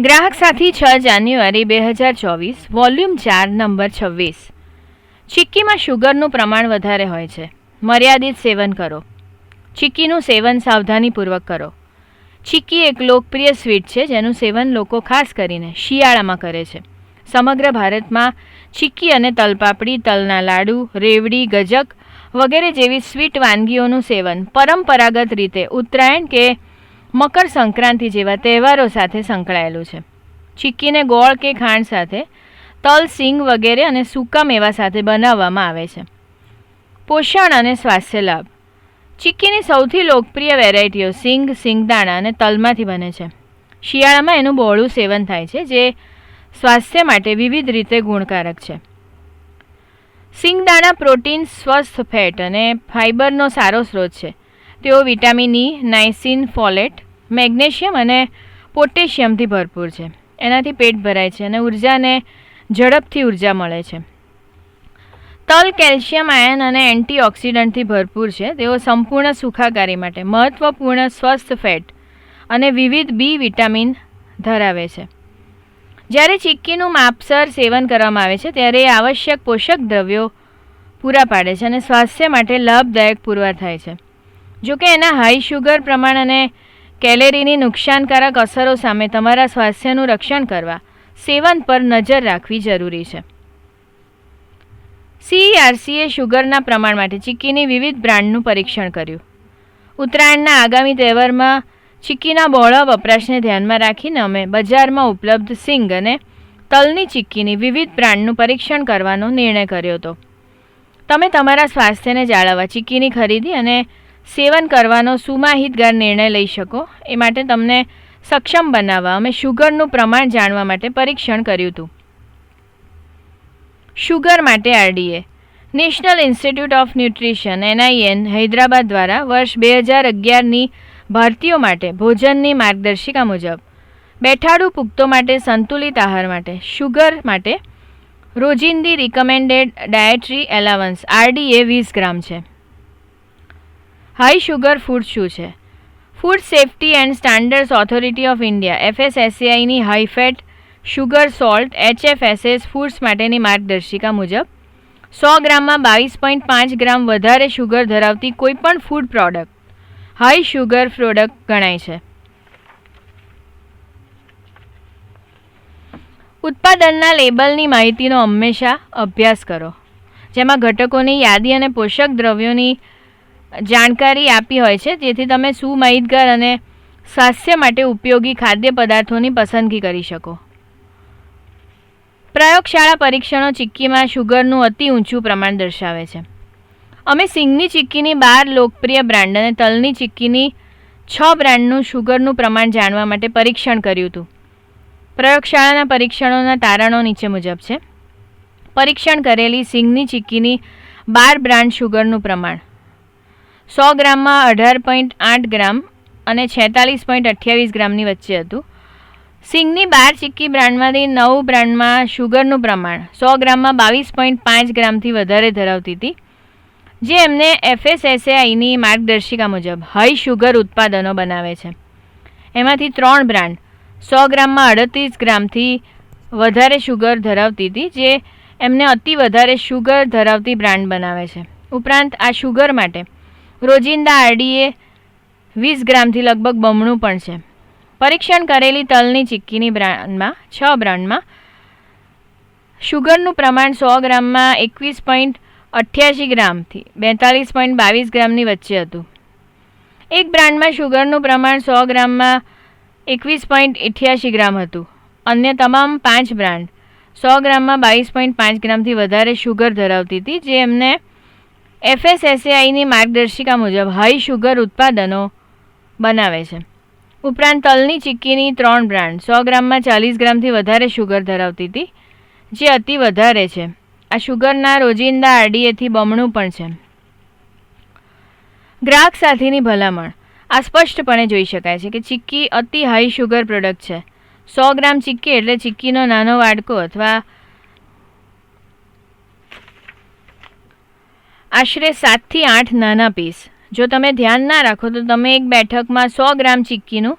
ગ્રાહક સાથી, છ જાન્યુઆરી બે હજાર ચોવીસ, વોલ્યુમ ચાર, નંબર છવ્વીસ. ચિક્કીમાં શુગરનું પ્રમાણ વધારે હોય છે. મર્યાદિત સેવન કરો. ચિક્કીનું સેવન સાવધાનીપૂર્વક કરો. ચિક્કી એક લોકપ્રિય સ્વીટ છે, જેનું સેવન લોકો ખાસ કરીને શિયાળામાં કરે છે. સમગ્ર ભારતમાં ચિક્કી અને તલપાપડી, તલના લાડુ, રેવડી, ગજક વગેરે જેવી સ્વીટ વાનગીઓનું સેવન પરંપરાગત રીતે ઉત્તરાયણ કે મકર સંક્રાંતિ જેવા તહેવારો સાથે સંકળાયેલું છે. ચીક્કીને ગોળ કે ખાંડ સાથે, તલ, સિંગ વગેરે અને સૂકા મેવા સાથે બનાવવામાં આવે છે. પોષણ અને સ્વાસ્થ્ય લાભ. ચીક્કીની સૌથી લોકપ્રિય વેરાયટીઓ સિંગ, સિંગદાણા અને તલમાંથી બને છે. શિયાળામાં એનું બહોળું સેવન થાય છે, જે સ્વાસ્થ્ય માટે વિવિધ રીતે ગુણકારક છે. સિંગદાણા પ્રોટીન, સ્વસ્થ ફેટ અને ફાઇબરનો સારો સ્ત્રોત છે. તેઓ vitamin E niacin folate, magnesium અને પોટેશિયમથી ભરપૂર છે. એનાથી પેટ ભરાય છે અને ઉર્જાને ઝડપથી ઊર્જા મળે છે. તલ, કેલ્શિયમ, આયન અને એન્ટીઓક્સિડન્ટથી ભરપૂર છે. તેઓ સંપૂર્ણ સુખાકારી માટે મહત્ત્વપૂર્ણ સ્વસ્થ ફેટ અને વિવિધ બી વિટામિન ધરાવે છે. જ્યારે ચીક્કીનું માપસર સેવન કરવામાં આવે છે, ત્યારે એ આવશ્યક પોષક દ્રવ્યો પૂરા પાડે છે અને સ્વાસ્થ્ય માટે લાભદાયક પુરવાર થાય છે. જોકે એના હાઈ શુગર પ્રમાણ અને કેલેરીની નુકસાનકારક અસરો સામે તમારા સ્વાસ્થ્યનું રક્ષણ કરવા સેવન પર નજર રાખવી જરૂરી છે. સીઈઆરસીએ શુગરના પ્રમાણ માટે ચીક્કીની વિવિધ બ્રાન્ડનું પરીક્ષણ કર્યું. ઉત્તરાયણના આગામી તહેવારમાં ચીક્કીના બહોળા વપરાશને ધ્યાનમાં રાખીને અમે બજારમાં ઉપલબ્ધ સિંગ અને તલની ચીક્કીની વિવિધ બ્રાન્ડનું પરીક્ષણ કરવાનો નિર્ણય કર્યો હતો. તમે તમારા સ્વાસ્થ્યને જાળવવા ચીક્કીની ખરીદી અને સેવન કરવાનો સુમાહિતગાર નિર્ણય લઈ શકો. એ માટે તમને સક્ષમ બનાવવા અમે શુગરનું પ્રમાણ જાણવા માટે પરીક્ષણ કર્યું હતું. શુગર માટે RDA. National institute of nutrition NIN Hyderabad દ્વારા વર્ષ બે હજાર અગિયારની ભારતીયો માટે ભોજનની માર્ગદર્શિકા મુજબ બેઠાડુ પુખ્તો માટે સંતુલિત આહાર માટે શુગર માટે રોજિંદી રિકમેન્ડેડ ડાયટરી એલાવન્સ આરડીએ વીસ ગ્રામ છે. હાઈ શુગર ફૂડ શું છે? Food safety and standards authority of India એફએસએસસીઆઈની high fat sugar salt HFSS foods માટેની માર્ગદર્શિકા મુજબ સો ગ્રામમાં બાવીસ પોઈન્ટ પાંચ ગ્રામ વધારે શુગર ધરાવતી કોઈપણ food product high sugar product ગણાય છે. ઉત્પાદનના લેબલની માહિતીનો હંમેશા અભ્યાસ કરો. જેમાં ઘટકોની યાદી અને પોષક દ્રવ્યોની જાણકારી આપી હોય છે, જેથી તમે સુમાહિતગાર અને સ્વાસ્થ્ય માટે ઉપયોગી ખાદ્ય પદાર્થોની પસંદગી કરી શકો. પ્રયોગશાળા પરીક્ષણો ચિક્કીમાં શુગરનું અતિ ઊંચું પ્રમાણ દર્શાવે છે. અમે સિંગની ચિક્કીની બાર લોકપ્રિય બ્રાન્ડ અને તલની ચિક્કીની છ બ્રાન્ડનું શુગરનું પ્રમાણ જાણવા માટે પરીક્ષણ કર્યું હતું. પ્રયોગશાળાના પરીક્ષણોના તારણો નીચે મુજબ છે. પરીક્ષણ કરેલી સિંગની ચિક્કીની બાર બ્રાન્ડ શુગરનું પ્રમાણ. સો ગ્રામમાં અઢાર પોઈન્ટ આઠ ગ્રામ અને છેતાલીસ પોઈન્ટ અઠ્યાવીસ ગ્રામની વચ્ચે હતું. સિંગની બાર ચિક્કી બ્રાન્ડમાંથી નવ બ્રાન્ડમાં શુગરનું પ્રમાણ સો ગ્રામમાં બાવીસ પોઈન્ટ પાંચ ગ્રામથી વધારે ધરાવતી હતી, જે એમને એફએસએસએઆઈની માર્ગદર્શિકા મુજબ હાઈ શુગર ઉત્પાદનો બનાવે છે. એમાંથી ત્રણ બ્રાન્ડ સો ગ્રામમાં અડત્રીસ ગ્રામથી વધારે શુગર ધરાવતી હતી, જે એમને અતિ વધારે શુગર ધરાવતી બ્રાન્ડ બનાવે છે. ઉપરાંત આ શુગર માટે રોજિંદા આરડીએ વીસ ગ્રામથી લગભગ બમણું પણ છે. પરીક્ષણ કરેલી તલની ચિક્કીની બ્રાન્ડમાં, છ બ્રાન્ડમાં. શુગરનું પ્રમાણ સો ગ્રામમાં એકવીસ પોઈન્ટ અઠ્યાસી ગ્રામથી બેતાલીસ પોઈન્ટ બાવીસ ગ્રામની વચ્ચે હતું. એક બ્રાન્ડમાં શુગરનું પ્રમાણ સો ગ્રામમાં એકવીસ પોઈન્ટ અઠ્યાસી ગ્રામ હતું. અન્ય તમામ પાંચ બ્રાન્ડ સો ગ્રામમાં બાવીસ પોઈન્ટ પાંચ ગ્રામથી વધારે શુગર ધરાવતી હતી, જે એમને એફએસએસએઆઈની માર્ગદર્શિકા મુજબ હાઈ શુગર ઉત્પાદનો બનાવે છે. ઉપરાંત તલની ચિક્કીની ત્રણ બ્રાન્ડ, સો ગ્રામમાં ચાલીસ ગ્રામથી વધારે શુગર ધરાવતી હતી, જે અતિ વધારે છે. આ શુગરના રોજિંદા આરડીએથી બમણું પણ છે. ગ્રાહક સાથેની ભલામણ. આ સ્પષ્ટપણે જોઈ શકાય છે કે ચિક્કી અતિ હાઈ શુગર પ્રોડક્ટ છે. સો ગ્રામ ચિક્કી એટલે ચિક્કીનો નાનો વાડકો અથવા આશરે સાતથી આઠ નાના પીસ જો તમે ધ્યાન ના રાખો તો તમે એક બેઠકમાં સો ગ્રામ ચિક્કીનું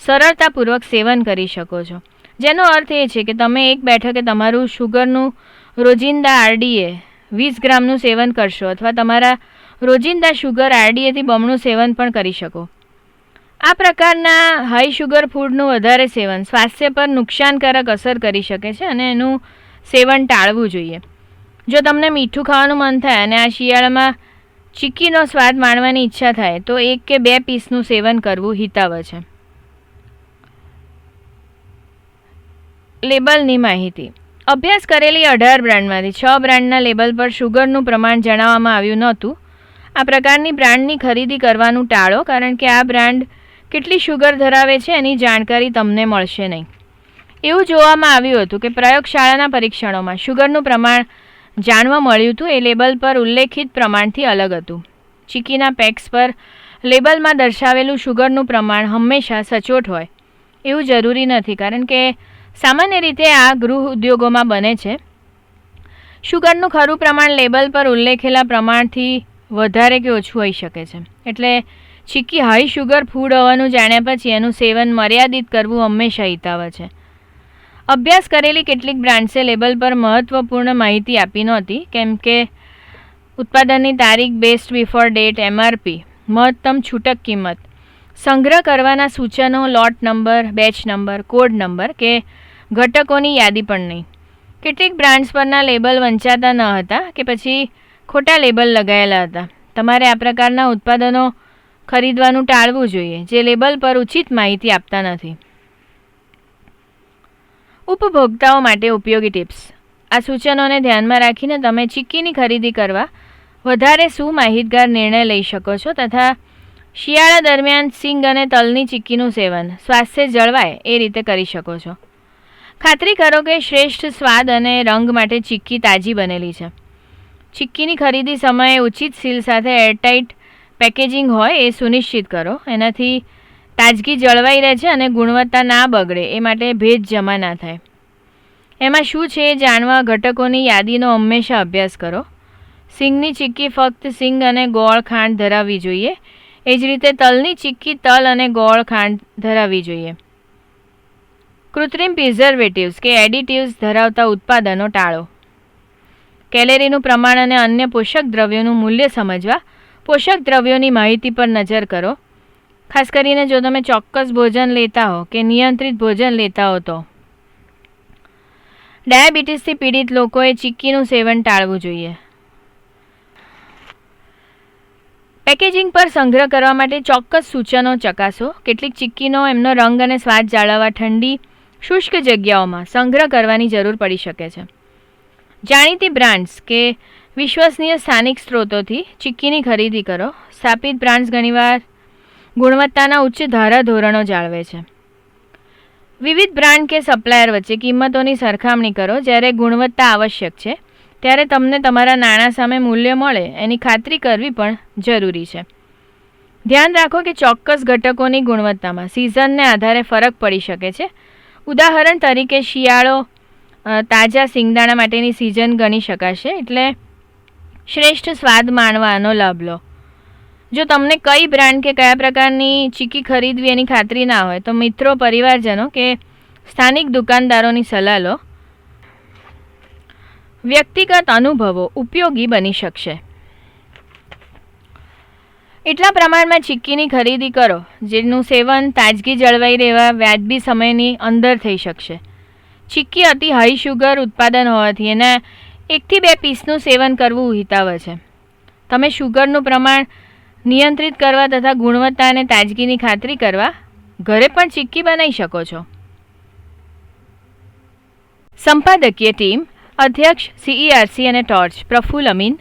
સરળતાપૂર્વક સેવન કરી શકો છો. જેનો અર્થ એ છે કે તમે એક બેઠકે તમારું શુગરનું રોજિંદા આરડીએ વીસ ગ્રામનું સેવન કરશો અથવા તમારા રોજિંદા શુગર આરડીએથી બમણું સેવન પણ કરી શકો. આ પ્રકારના હાઈ શુગર ફૂડનું વધારે સેવન સ્વાસ્થ્ય પર નુકસાનકારક અસર કરી શકે છે અને એનું સેવન ટાળવું જોઈએ. જો તમને મીઠું ખાવાનું મન થાય અને આ શિયાળામાં ચીકીનો સ્વાદ માણવાની ઈચ્છા થાય, તો એક કે બે પીસનું સેવન કરવું હિતાવ છે. લેબલની માહિતી. અભ્યાસ કરેલી અઢાર બ્રાન્ડમાંથી છ બ્રાન્ડના લેબલ પર શુગરનું પ્રમાણ જણાવવામાં આવ્યું નહોતું. આ પ્રકારની બ્રાન્ડની ખરીદી કરવાનું ટાળો, કારણ કે આ બ્રાન્ડ કેટલી શુગર ધરાવે છે એની જાણકારી તમને મળશે નહીં. એવું જોવામાં આવ્યું હતું કે પ્રયોગશાળાના પરીક્ષણોમાં શુગરનું પ્રમાણ જાણવા મળ્યું હતું, એ લેબલ પર ઉલ્લેખિત પ્રમાણથી અલગ હતું. ચીકીના પેક્સ પર લેબલમાં દર્શાવેલું શુગરનું પ્રમાણ હંમેશા સચોટ હોય. એવું જરૂરી નથી, કારણ કે સામાન્ય રીતે આ ગૃહ ઉદ્યોગોમાં બને છે. શુગરનું ખરું પ્રમાણ લેબલ પર ઉલ્લેખેલા પ્રમાણથી વધારે કે ઓછું હોઈ શકે છે. એટલે ચીકી હાઈ શુગર ફૂડ હોવાનું જાણ્યા પછી એનું સેવન મર્યાદિત કરવું હંમેશા હિતાવ છે. અભ્યાસ કરેલી કેટલીક બ્રાન્ડ્સે લેબલ પર મહત્ત્વપૂર્ણ માહિતી આપી નહોતી, કેમ કે ઉત્પાદનની તારીખ બેસ્ટ બિફોર ડેટ એમઆરપી મહત્તમ છૂટક કિંમત. સંગ્રહ કરવાના સૂચનો lot number batch number code number કે ઘટકોની યાદી પણ નહીં. કેટલીક બ્રાન્ડ્સ પરના લેબલ વંચાતા ન હતા કે પછી ખોટા લેબલ લગાયેલા હતા. તમારે આ પ્રકારના ઉત્પાદનો ખરીદવાનું ટાળવું જોઈએ, જે લેબલ પર ઉચિત માહિતી આપતા નથી. ઉપભોક્તાઓ માટે ઉપયોગી ટિપ્સ. આ સૂચનોને ધ્યાનમાં રાખીને તમે ચીક્કીની ખરીદી કરવા વધારે સુમાહિતગાર નિર્ણય લઈ શકો છો તથા શિયાળા દરમિયાન સિંગ અને તલની ચીક્કીનું સેવન, સ્વાસ્થ્ય જળવાય એ રીતે કરી શકો છો. ખાતરી કરો કે શ્રેષ્ઠ સ્વાદ અને રંગ માટે ચીક્કી તાજી બનેલી છે. ચીક્કીની ખરીદી સમયે ઉચિત સીલ સાથે એરટાઇટ પેકેજિંગ હોય એ સુનિશ્ચિત કરો. એનાથી તાજગી જળવાઈ રહે છે અને ગુણવત્તા ના બગડે, એ માટે ભેજ જમા ના થાય. એમાં શું છે એ જાણવા ઘટકોની યાદીનો હંમેશા અભ્યાસ કરો. સિંગની ચીક્કી ફક્ત સિંગ અને ગોળ ખાંડ ધરાવવી જોઈએ. એ જ રીતે તલની ચીક્કી તલ અને ગોળ ખાંડ ધરાવવી જોઈએ. કૃત્રિમ પ્રિઝર્વેટિવ્સ કે એડિટિવ્સ ધરાવતા ઉત્પાદનો ટાળો. કેલેરીનું પ્રમાણ અને અન્ય પોષક દ્રવ્યોનું મૂલ્ય સમજવા. પોષક દ્રવ્યોની માહિતી પર નજર કરો. ખાસ કરીને જો તમે ચોક્કસ ભોજન લેતા હો કે નિયંત્રિત ભોજન લેતા હો તો. ડાયાબિટીસથી પીડિત લોકોએ ચીક્કીનું સેવન ટાળવું જોઈએ. પેકેજિંગ પર સંગ્રહ કરવા માટે ચોક્કસ સૂચનો ચકાસો. કેટલીક ચીક્કીનો એમનો રંગ અને સ્વાદ જાળવવા ઠંડી, શુષ્ક જગ્યાઓમાં સંગ્રહ કરવાની જરૂર પડી શકે છે. જાણીતી બ્રાન્ડ્સ કે વિશ્વસનીય સ્થાનિક સ્ત્રોતોથી ચીક્કીની ખરીદી કરો. સ્થાપિત બ્રાન્ડ્સ ઘણીવાર ગુણવત્તાના ઉચ્ચ ધારાધોરણો જાળવે છે. વિવિધ બ્રાન્ડ કે સપ્લાયર વચ્ચે કિંમતોની સરખામણી કરો જ્યારે ગુણવત્તા આવશ્યક છે, ત્યારે તમને તમારા નાણાં સામે મૂલ્ય મળે એની ખાતરી કરવી પણ જરૂરી છે. ધ્યાન રાખો કે ચોક્કસ ઘટકોની ગુણવત્તામાં સિઝનને આધારે ફરક પડી શકે છે. ઉદાહરણ તરીકે શિયાળો તાજા સિંગદાણા માટેની સિઝન ગણી શકાશે, એટલે શ્રેષ્ઠ સ્વાદ માણવાનો લાભ લો. જો તમને કઈ બ્રાન્ડ કે કયા પ્રકારની ચીકી ખરીદવી એની ખાતરી ના હોય, તો મિત્રો, પરિવારજનો કે સ્થાનિક દુકાનદારોની સલાહ લો. વ્યક્તિગત અનુભવો ઉપયોગી બની શકશે. એટલા પ્રમાણમાં ચીક્કીની ખરીદી કરો, જેનું સેવન તાજગી જળવાઈ રહેવા વ્યાજબી સમયની અંદર થઈ શકશે. ચીક્કી અતિ હાઈ શુગર ઉત્પાદન હોવાથી એના એકથી બે પીસનું સેવન કરવું હિતાવહ છે. તમે શુગરનું પ્રમાણ નિયંત્રિત કરવા તથા ગુણવત્તા અને તાજગીની ખાતરી કરવા ઘરે પણ ચીક્કી બનાવી શકો છો. સંપાદકીય ટીમ, અધ્યક્ષ સીઈઆરસી અને ટોર્ચ, પ્રફુલ અમીન,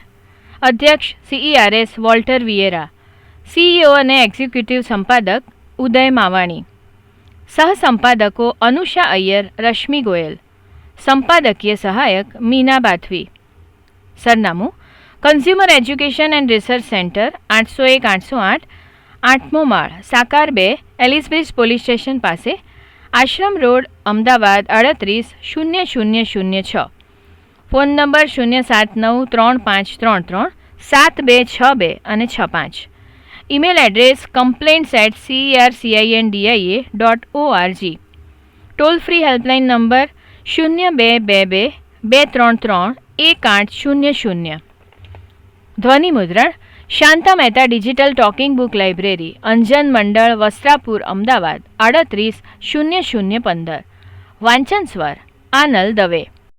અધ્યક્ષ સીઈઆરએસ વોલ્ટર વિયેરા સીઈઓ અને એક્ઝિક્યુટિવ સંપાદક ઉદય માવાણી, સહસંપાદકો અનુષા અય્યર, રશ્મિ ગોયલ, સંપાદકીય સહાયક મીના બાથવી. સરનામું consumer education and research centre આઠસો એક, આઠસો આઠ, આઠમો માળ, સાકાર બે, એલિસબ્રિજ પોલીસ સ્ટેશન પાસે, આશ્રમ રોડ, અમદાવાદ અડત્રીસ શૂન્ય શૂન્ય શૂન્ય છ. ફોન નંબર શૂન્ય સાત નવ ત્રણ પાંચ ત્રણ ત્રણ, સાત બે છ બે અને છ પાંચ. Email address complaints at CRCIndia dot org toll free helpline number શૂન્ય બે બે બે બે ત્રણ ત્રણ, એક આઠ શૂન્ય શૂન્ય. ધ્વનિ મુદ્રણ, Shanta Mehta digital talking book library, Anjan Mandal, Vastrapur, Ahmedabad, આડત્રીસ, શૂન્ય શૂન્ય પંદર. વાંચન સ્વર આનલ દવે.